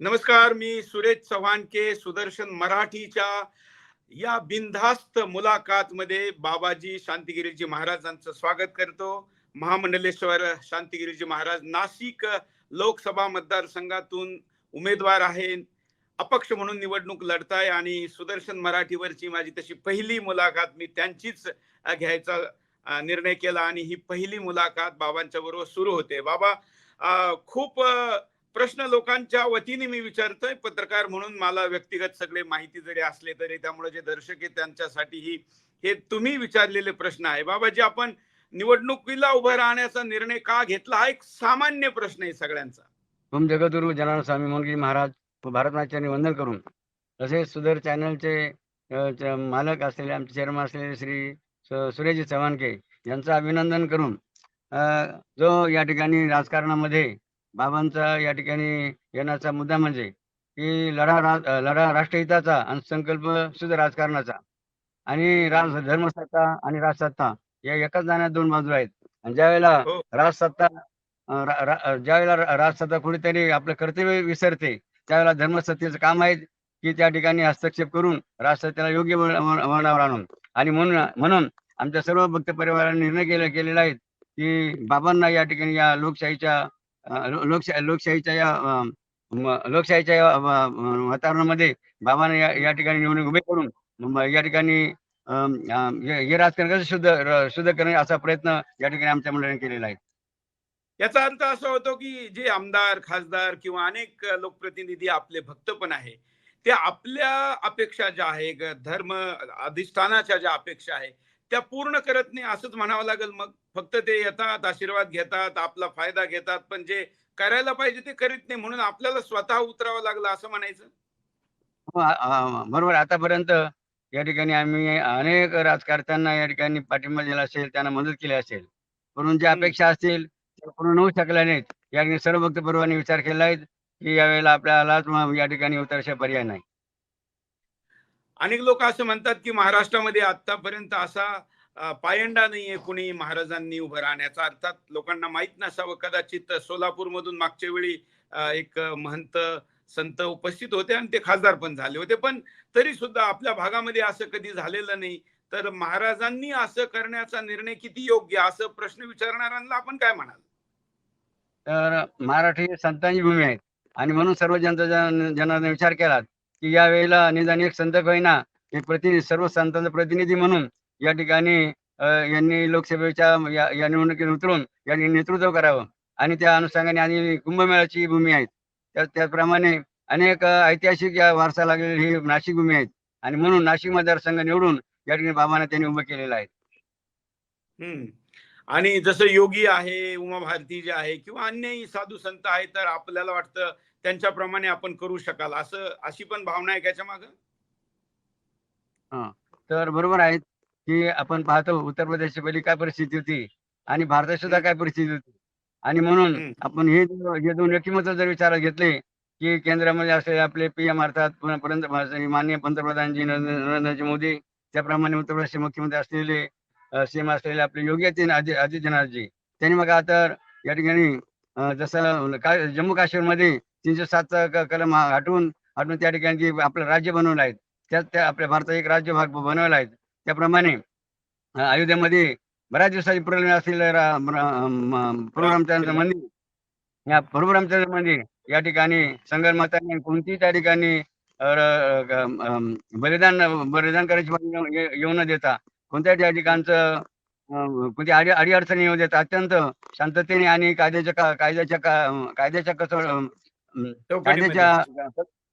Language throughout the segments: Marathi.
नमस्कार मी सुरेश चव्हाणके सुदर्शन मराठीच्या या बिनधास्त मुलाखत मध्ये बाबाजी शांतिगिरीजी महाराजांचं स्वागत करतो. महामंडलेश्वर शांतिगिरीजी महाराज नाशिक लोकसभा मतदारसंघातून उमेदवार आहे अपक्ष म्हणून निवडणूक लढताय आणि सुदर्शन मराठीवरची माझी तशी पहिली मुलाखत मी त्यांचीच घ्यायचा निर्णय केला आणि ही पहिली मुलाखत बाबांच्या बरोबर सुरू होते. बाबा खूप प्रश्न लोकांच्या वतीने मी विचारतोय. पत्रकार म्हणून मला व्यक्तिगत सगळे माहिती जरी असले तरी त्यामुळे जे दर्शक आहे त्यांच्यासाठी ही हे तुम्ही विचारलेले प्रश्न आहे. बाबाजी आपण निवडणुकीला उभं राहण्याचा निर्णय का घेतला? हा एक सामान्य प्रश्न आहे सगळ्यांचा. ओम जगदुरु जनान स्वामी मोहनगिरी महाराज भारतनाथ्याने वंदन करून. तसेच सुधर चॅनलचे मालक असलेले आमचे चेअरमन असलेले श्री सुरेश चव्हाणके यांचं अभिनंदन करून जो या ठिकाणी राजकारणामध्ये बाबांचा या ठिकाणी येण्याचा मुद्दा म्हणजे की लढा रा लढा राष्ट्रहिताचा आणि संकल्प शुद्ध राजकारणाचा आणि राज धर्मसत्ता आणि राजसत्ता या एकाच नाण्यात दोन बाजू आहेत आणि ज्यावेळेला हो. राजसत्ता ज्यावेळेला रा- राजसत्ता कुठेतरी आपलं कर्तव्य विसरते त्यावेळेला धर्मसत्तेचं काम आहे की त्या ठिकाणी हस्तक्षेप करून राजसत्तेला योग्य वळ- वळ- वळणावर आणून आणि म्हणून म्हणून आमच्या सर्व भक्त परिवाराने निर्णय केला केलेला आहे की बाबांना या ठिकाणी या लोकशाहीच्या लोकशा लोकशाहीच्या या लोकशाहीच्या या वातावरणामध्ये बाबाने या ठिकाणी निवडणूक उभे करून या ठिकाणी हे राजकारण कसं शुद्ध शुद्ध करणे असा प्रयत्न या ठिकाणी आमच्या मंडळाने केलेला आहे. याचा अर्थ असा होतो की जे आमदार खासदार किंवा अनेक लोकप्रतिनिधी आपले भक्त पण आहे ते आपल्या अपेक्षा ज्या आहे धर्म अधिष्ठानाच्या ज्या अपेक्षा आहे त्या पूर्ण करत नाही असंच म्हणावं लागेल मग. फक्त ते येतात आशीर्वाद घेतात आपला फायदा घेतात पण जे करायला पाहिजे ते करीत नाही म्हणून आपल्याला स्वतः उतरावं लागलं असं म्हणायचं? हो, बरोबर. आतापर्यंत या ठिकाणी आम्ही अनेक राजकारत्यांना या ठिकाणी पाठिंबा दिला असेल त्यांना मदत केली असेल. परंतु ज्या. अपेक्षा असतील त्या पूर्ण होऊ शकल्या नाहीत. या ठिकाणी सर्व भक्त विचार केला आहे की यावेळेला आपल्याला या ठिकाणी उतरशा पर्याय नाही. अनेक लोक असं म्हणतात की महाराष्ट्रामध्ये आतापर्यंत असा पायंडा नाहीये कुणी महाराजांनी उभं राहण्याचा. अर्थात लोकांना माहीत नसावं कदाचित सोलापूर मधून मागच्या वेळी एक महंत संत उपस्थित होते आणि ते खासदार पण झाले होते. पण तरी सुद्धा आपल्या भागामध्ये असं कधी झालेलं नाही. तर महाराजांनी असं करण्याचा निर्णय किती योग्य असं प्रश्न विचारणाऱ्यांना आपण काय म्हणाल? तर मराठी संतांची भूमी आहे. आणि म्हणून सर्व जनता जनाने विचार केला की या वेळेला निदान एक संत होईना हे प्रतिनिधी सर्व संतांचा प्रतिनिधी म्हणून या ठिकाणी यांनी लोकसभेच्या या या निवडणुकीत उतरून यांनी नेतृत्व करावं. आणि त्या अनुषंगाने आणि कुंभमेळ्याची भूमी आहेत. त्या त्याचप्रमाणे अनेक ऐतिहासिक या वारसा लागलेली ही नाशिक भूमी आहेत. आणि म्हणून नाशिक मतदारसंघ निवडून या ठिकाणी बाबांना त्यांनी उभं केलेलं आहे. हम्म. आणि जसं योगी आहे उमा भारती जे आहे किंवा अन्यही साधू संत आहे तर आपल्याला वाटतं त्यांच्याप्रमाणे आपण करू शकाल. असं अशी पण भावना आहे त्याच्या मागं? तर बरोबर आहेत की आपण पाहतो उत्तर प्रदेशची पहिली काय परिस्थिती होती आणि भारतात सुद्धा काय परिस्थिती होती. आणि म्हणून. आपण हे जो- हे दोन व्यक्तिमत्व जर विचारात घेतले की केंद्रामध्ये असलेले आपले पीएम अर्थात माननीय पंतप्रधानजी नरेंद्र नरेंद्रजी मोदी त्याप्रमाणे उत्तर प्रदेशचे मुख्यमंत्री असलेले सीएम असलेले आपले योगी आदित्य- आदि- आदित्यनाथजी. त्यांनी मग आता या ठिकाणी जसं काय जम्मू काश्मीरमध्ये तीनशे सातचा कलम हटवून हटवून त्या ठिकाणी आपलं राज्य बनवलं आहे त्यात त्या आपल्या भारताचा एक राज्य भाग बनवला आहे. त्याप्रमाणे अयोध्यामध्ये अयोध्येमध्ये बऱ्याच दिवसाची प्रलंबित असतील प्रभुरामचंद्र मंदिर या प्रभुरामचंद्र मंदिर या ठिकाणी संगमताने कोणतीही त्या ठिकाणी बलिदान बलिदान करायची येऊ- न देता कोणत्याही त्या ठिकाणचं कोणती अडी अडी अडचणी येऊ देता अत्यंत शांततेने आणि कायद्याच्या का- कायद्याच्या का- कायद्याच्या कसं अं. कायद्याच्या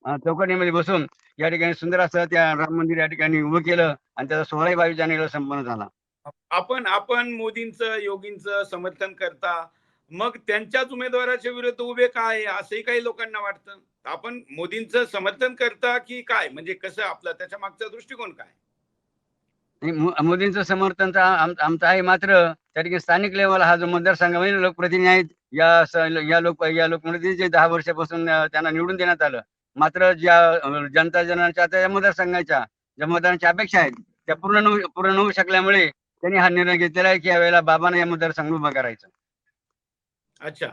अं, चौकटीमध्ये बसून या ठिकाणी सुंदर असं त्या राम मंदिर या ठिकाणी उभं केलं आणि त्याचा सोळाही बावीस जानेवारीला संपन्न झाला. आपण आपण मोदींचं योगींचं समर्थन करता मग त्यांच्याच उमेदवाराच्या विरुद्ध उभे काय असंही काही लोकांना वाटतं? आपण मोदींचं समर्थन करता की काय? म्हणजे कसं आपलं त्याच्या मागचा दृष्टिकोन काय? मोदींचं समर्थन तर आमचं आहे मात्र त्या ठिकाणी स्थानिक लेवल हा जो मतदारसंघामध्ये लोकप्रतिनिधी आहेत या या लोक या लोकप्रतिनिधी दहा वर्षापासून त्यांना निवडून देण्यात आलं. मात्र ज्या जनता जनाच्या त्या मतदारसंघाच्या ज्या मतदारांच्या अपेक्षा आहेत त्या पूर्ण पूर्ण होऊ शकल्यामुळे त्यांनी हा निर्णय घेतलेला आहे की यावेळेला बाबांना या मतदारसंघ उभा करायचा. अच्छा.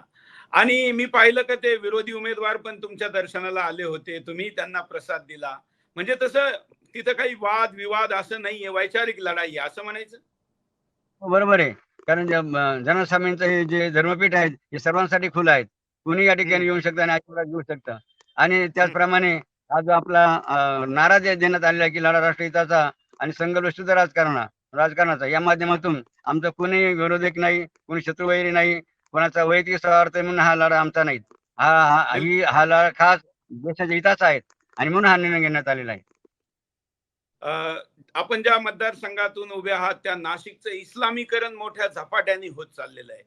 आणि मी पाहिलं का ते विरोधी उमेदवार पण तुमच्या दर्शनाला आले होते तुम्ही त्यांना प्रसाद दिला. म्हणजे तसं तिथं काही वाद विवाद असं नाहीये. वैचारिक लढाई आहे असं म्हणायचं? हो, बरोबर आहे. कारण जनस्वामींचं हे जे धर्मपीठ आहेत हे सर्वांसाठी खुलं आहेत. कुणी या ठिकाणी. येऊ शकतं आणि आशीर्वाद घेऊ शकतं. आणि त्याचप्रमाणे आज आपला नारा जे देण्यात आलेला आहे की लढा राष्ट्रहिताचा आणि संघर्ष शुद्ध राजकारणा राजकारणाचा. या माध्यमातून आमचं कुणी विरोधक नाही कुणी शत्रुवैरी नाही कोणाचा वैयक्तिक स्वार्थ म्हणून हा लढा आमचा नाही हा हा लढा खास देशाच्या हिताचा आहे आणि म्हणून हा निर्णय घेण्यात आलेला आहे. आपण ज्या मतदारसंघातून उभे आहात त्या नाशिकचं इस्लामीकरण मोठ्या झपाट्याने होत चाललेलं आहे.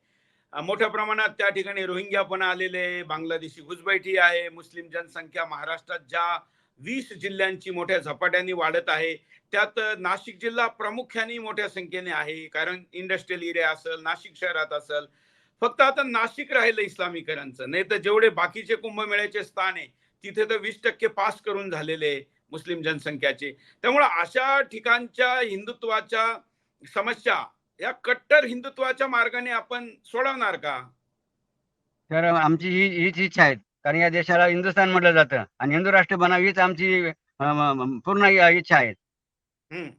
मोठ्या प्रमाणात त्या ठिकाणी रोहिंग्या पण आलेले आहे, बांगलादेशी घुसबैठी आहे मुस्लिम जनसंख्या महाराष्ट्रात ज्या वीस जिल्ह्यांची मोठ्या झपाट्याने वाढत आहे त्यात नाशिक जिल्हा प्रामुख्याने मोठ्या संख्येने आहे कारण इंडस्ट्रियल एरिया असेल नाशिक शहरात असेल. फक्त आता नाशिक राहिलं इस्लामीकरणचं नाही तर जेवढे बाकीचे कुंभमेळ्याचे स्थान आहे तिथे तर वीस टक्के पास करून झालेले आहे. मुस्लिम जनसंख्याचे. त्यामुळे अशा ठिकाणच्या हिंदुत्वाच्या समस्या या कट्टर हिंदुत्वाच्या मार्गाने आपण सोडवणार का? तर आमची ही हीच इच्छा आहे. कारण या देशाला हिंदुस्थान म्हटलं जातं. आणि हिंदू राष्ट्र बनावी हीच आमची पूर्ण इच्छा आहे. हम्म.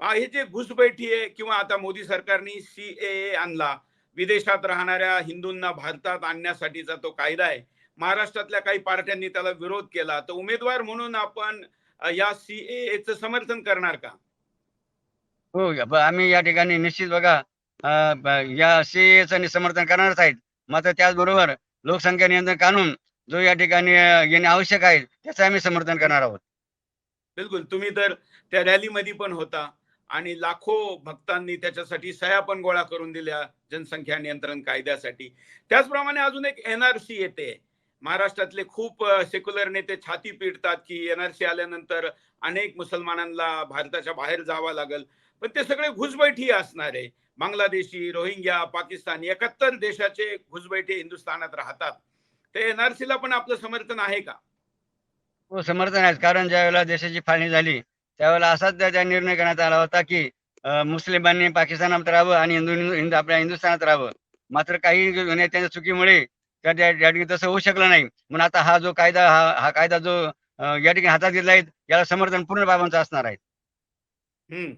हा, जे घुसबैठी आहे किंवा आता मोदी सरकारने सी आणला विदेशात राहणाऱ्या हिंदूंना भारतात आणण्यासाठीचा तो कायदा आहे. महाराष्ट्रातल्या काही पार्ट्यांनी त्याला विरोध केला. तर उमेदवार म्हणून आपण या सीएचं समर्थन करणार का? हो आम्ही या ठिकाणी निश्चित बघा या सीएचं समर्थन करणारच आहेत. मात्र त्याचबरोबर लोकसंख्या नियंत्रण कानून जो या ठिकाणी येणे आवश्यक आहे त्याचं आम्ही समर्थन करणार आहोत. बिलकुल. तुम्ही तर त्या रॅलीमध्ये पण होता आणि लाखो भक्तांनी त्याच्यासाठी सह्या पण गोळा करून दिल्या जनसंख्या नियंत्रण कायद्यासाठी. त्याचप्रमाणे अजून एक एनआरसी येते. महाराष्ट्रातले खूप सेक्युलर नेते छाती पिटतात की एनआरसी आल्यानंतर अनेक मुसलमानांना भारताच्या बाहेर जावं लागेल. पण ते सगळे घुसबैठी असणार आहे. बांगलादेशी रोहिंग्या पाकिस्तानी एकाहत्तर देशाचे घुसबैठे हिंदुस्थानात राहतात. ते एनआरसीला पण आपलं समर्थन आहे का? हो समर्थन आहे. कारण ज्या वेळेला देशाची फाळणी झाली त्यावेळेला असाच त्या- निर्णय करण्यात आला होता की मुस्लिमांनी पाकिस्तानात राहावं आणि हिंदू आपल्या हिंदुस्थानात राहावं. मात्र काही नेत्यांच्या चुकीमुळे त्या त्या ठिकाणी तसं होऊ शकलं नाही. म्हणून आता हा जो कायदा हा हा कायदा जो या ठिकाणी हातात घेतला आहे याला समर्थन पूर्ण बाबांचं असणार आहे. हम्म.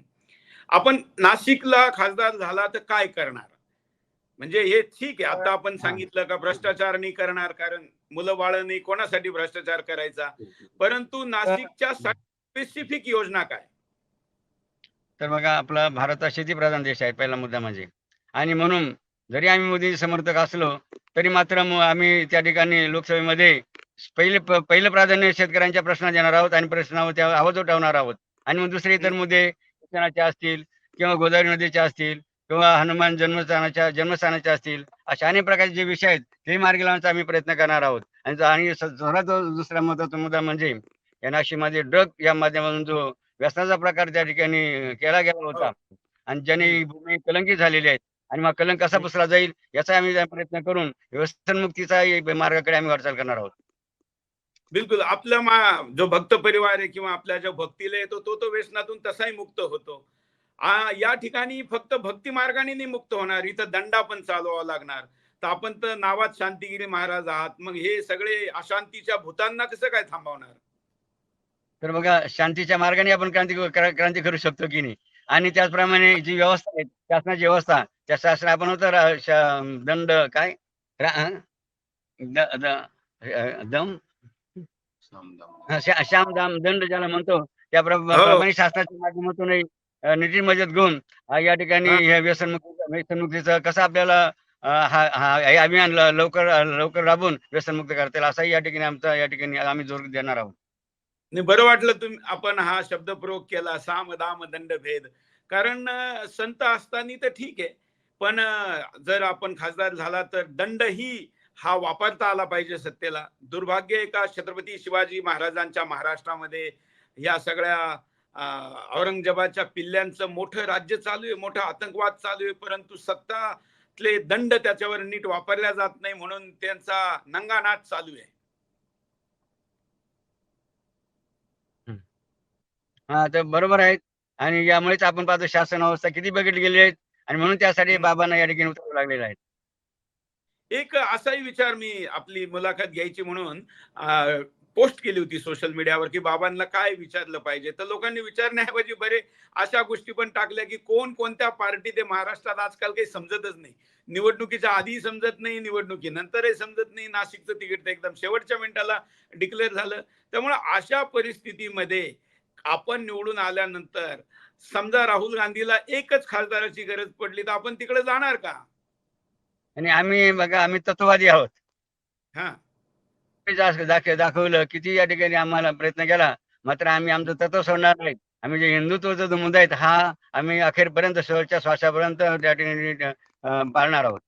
आपण नाशिकला खासदार झाला तर काय करणार? म्हणजे हे ठीक आहे. आता आपण सांगितलं का भ्रष्टाचार नाही करणार कारण मुलं बाळ नाही कोणासाठी भ्रष्टाचार करायचा? परंतु नाशिकच्या स्पेसिफिक योजना काय? तर बघा आपला भारत हा शेतीप्रधान देश आहे पहिला मुद्दा म्हणजे. आणि म्हणून जरी आम्ही मोदी समर्थक असलो तरी मात्र मग आम्ही त्या ठिकाणी लोकसभेमध्ये पहिले पहिलं प्राधान्य शेतकऱ्यांच्या प्रश्नात देणार आहोत आणि प्रश्नावर त्या आवाज उठवणार आहोत. आणि मग दुसरे इतर मुद्दे शिक्षणाचे असतील किंवा गोदावरी नदीचे असतील किंवा हनुमान जन्मस्थानाच्या जन्मस्थानाचे असतील अशा अनेक प्रकारचे जे विषय आहेत ते मार्गी लावण्याचा आम्ही प्रयत्न करणार आहोत. आणि सर्वात दुसरा महत्त्वाचा मुद्दा म्हणजे या नाशिकमध्ये ड्रग या माध्यमातून जो व्यसनाचा प्रकार त्या ठिकाणी केला गेला होता. आणि ज्याने ही भूमी कलंकित झालेली आहेत आणि मग कलंक कसा पुसला जाईल याचा आम्ही प्रयत्न करून व्यसनमुक्तीचा मार्गाकडे आम्ही वाटचाल करणार आहोत. बिलकुल. आपला मा जो भक्त परिवार आहे किंवा आपल्या ज्या भक्तीला येतो तो तो व्यसनातून तसाही मुक्त होतो. आ, या ठिकाणी फक्त भक्ती मार्गाने नाही मुक्त होणार इथं दंडा पण चालवावा लागणार. तर आपण तर नावात शांतिगिरी महाराज आहात मग हे सगळे अशांतीच्या भूतांना कसं काय थांबवणार? तर बघा शांतीच्या मार्गाने आपण क्रांती क्रा- क्रांती करू शकतो की नाही? आणि त्याचप्रमाणे जी व्यवस्था आहे शासनाची व्यवस्था त्या शासन आपण होतं दंड काय? हं? दम? हा, श्याम दाम दंड ज्याला म्हणतो त्याप्रमाणे शासनाच्या माध्यमातून निधी मदत घेऊन या ठिकाणी हा. हे व्यसनमुक्ती व्यसनमुक्तीचं कसं आपल्याला हा हा हे अभियान लवकर लवकर राबून व्यसनमुक्त करता येईल असाही या ठिकाणी आमचा या ठिकाणी आम्ही जोर देणार आहोत. नाही बरं वाटलं तुम्ही आपण हा शब्द प्रयोग केला साम दाम दंड भेद. कारण संत असताना तर ठीक आहे पण जर आपण खासदार झाला तर दंडही हा वापरता आला पाहिजे सत्तेला. दुर्भाग्य एका छत्रपती शिवाजी महाराजांच्या महाराष्ट्रामध्ये या सगळ्या औरंगजेबाच्या पिल्ल्यांचं मोठं राज्य चालू आहे मोठा आतंकवाद चालू आहे परंतु सत्तातले दंड त्याच्यावर नीट वापरल्या जात नाही म्हणून त्यांचा नंगानाट चालू आहे. हा. तर बरोबर आहेत आणि यामुळेच आपण पाहतो शासन अवस्था किती बघितली गेली आहेत आणि म्हणून त्यासाठी बाबांना या ठिकाणी उतरावं लागलेलं आहे एक असाही विचार मी आपली मुलाखत घ्यायची म्हणून पोस्ट केली होती सोशल मीडियावर की बाबांना काय विचारलं पाहिजे. तर लोकांनी विचारण्याऐवजी बरे अशा गोष्टी पण टाकल्या की कोण कोणत्या पार्टी ते महाराष्ट्रात आजकाल काही समजतच नाही. निवडणुकीच्या आधी समजत नाही निवडणुकीनंतरही समजत नाही. नाशिकचं तिकीट तर एकदम शेवटच्या मिनिटाला डिक्लेअर झालं. त्यामुळे अशा परिस्थितीमध्ये आपण निवडून आल्यानंतर समजा राहुल गांधीला एकच खासदाराची गरज पडली तर आपण तिकडे जाणार का? आणि आम्ही बघा आम्ही तत्ववादी आहोत. हा. दाखवलं किती या ठिकाणी आम्हाला प्रयत्न केला मात्र आम्ही आमचं तत्व सोडणार नाही. आम्ही जे हिंदुत्वाचा जो मुद्दा आहे हा आम्ही अखेरपर्यंत शेवटच्या श्वासापर्यंत त्या ठिकाणी पाळणार आहोत.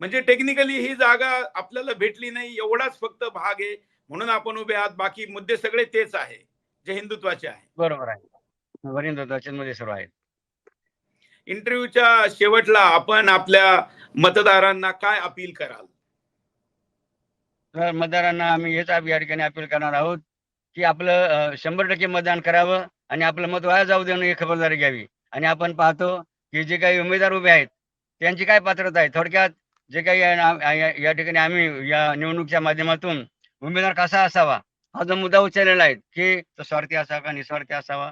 म्हणजे टेक्निकली ही जागा आपल्याला भेटली नाही एवढाच फक्त भाग आहे म्हणून आपण उभे आहात बाकी मुद्दे सगळे तेच आहे. जे हिंदुत्वाचे आहे बरोबर आहे. वरील मध्ये सर्व आहेत. इंटरव्ह्यूच्या शेवटला आपण आपल्या मतदारांना काय अपील कराल? तर मतदारांना आम्ही हेच या ठिकाणी अपील करणार आहोत की आपलं शंभर टक्के मतदान करावं आणि आपलं मत वाया जाऊ देणं ही खबरदारी घ्यावी. आणि आपण पाहतो की जे काही उमेदवार उभे आहेत त्यांची काय पात्रता आहे? थोडक्यात जे काही या ठिकाणी आम्ही या निवडणुकीच्या माध्यमातून उमेदवार कसा असावा? हा जो मुद्दा उचललेला आहे की तो स्वार्थी असावा का निस्वार्थी असावा?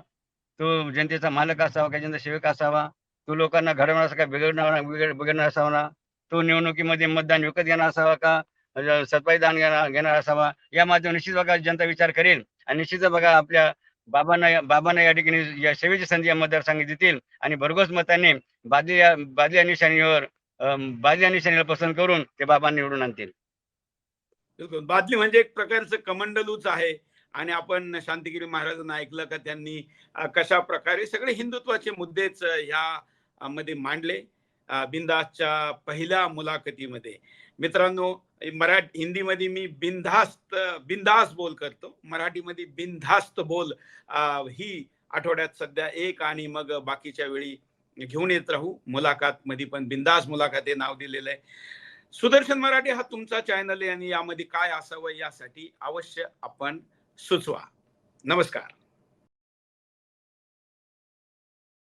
तो जनतेचा मालक असावा का जनता सेवक असावा? तो लोकांना घडवणार का बिघडणार बिघडणार असावा? ना तो निवडणुकीमध्ये मतदान विकत घेणार असावा का? अ, सत्पाई दान घेणार असावा? या माध्यमातून निश्चित बघा जनता विचार करेल आणि निश्चित बघा आपल्या बाबांना बाबांना या ठिकाणी या सेवेची संधी या मतदारसंघात देतील आणि भरघोस मताने बादली बादली या निशाणीवर बादली या निशाणीला पसंत करून ते बाबांना निवडून आणतील. बिलकुल. बादली म्हणजे एक प्रकारचं कमंडलूच आहे. आणि आपण शांतिगिरी महाराजांना ऐकलं का त्यांनी कशा प्रकारे सगळे हिंदुत्वाचे मुद्देच ह्या मध्ये मांडले बिंदासच्या पहिल्या मुलाखतीमध्ये. मित्रांनो मराठी हिंदीमध्ये मी बिनधास्त बिंदास बोल करतो. मराठीमध्ये बिनधास्त बोल ही आठवड्यात सध्या एक आणि मग बाकीच्या वेळी घेऊन येत राहू. मुलाखत मध्ये पण बिंदास मुलाखत हे नाव दिलेलं आहे. सुदर्शन मराठी हा तुमचा चॅनल आहे आणि यामध्ये काय असावं यासाठी अवश्य आपण सुचवा. नमस्कार.